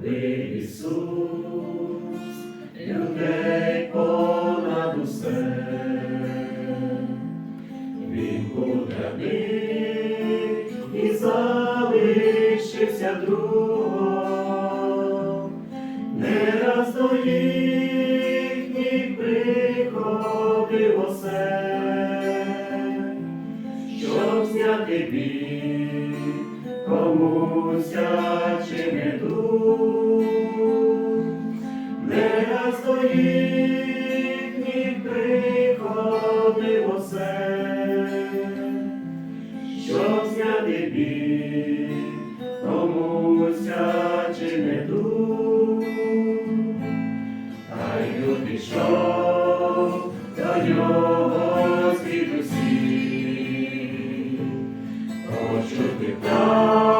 любив Ісус, людей понад усе. Він був і залишився другом, не раз до їхніх приходив осе, щоб зняти біль комуся біль комуся чи недуг. Та й люд пішов до нього звідусі, почути правди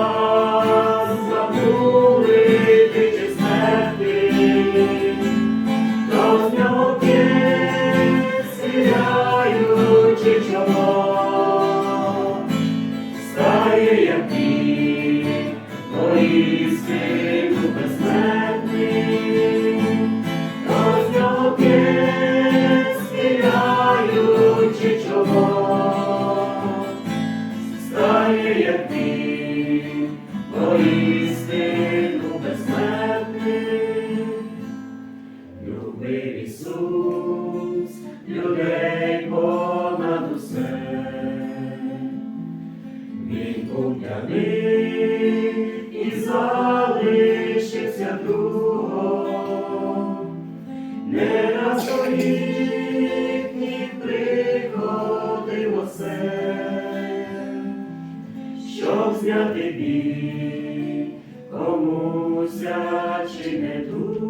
поістину безсмертний. Любив Ісус, людей понад усе. Він був і залишився другом. Не раз їхніх приходив щоб зняти біль комусь чи не тут.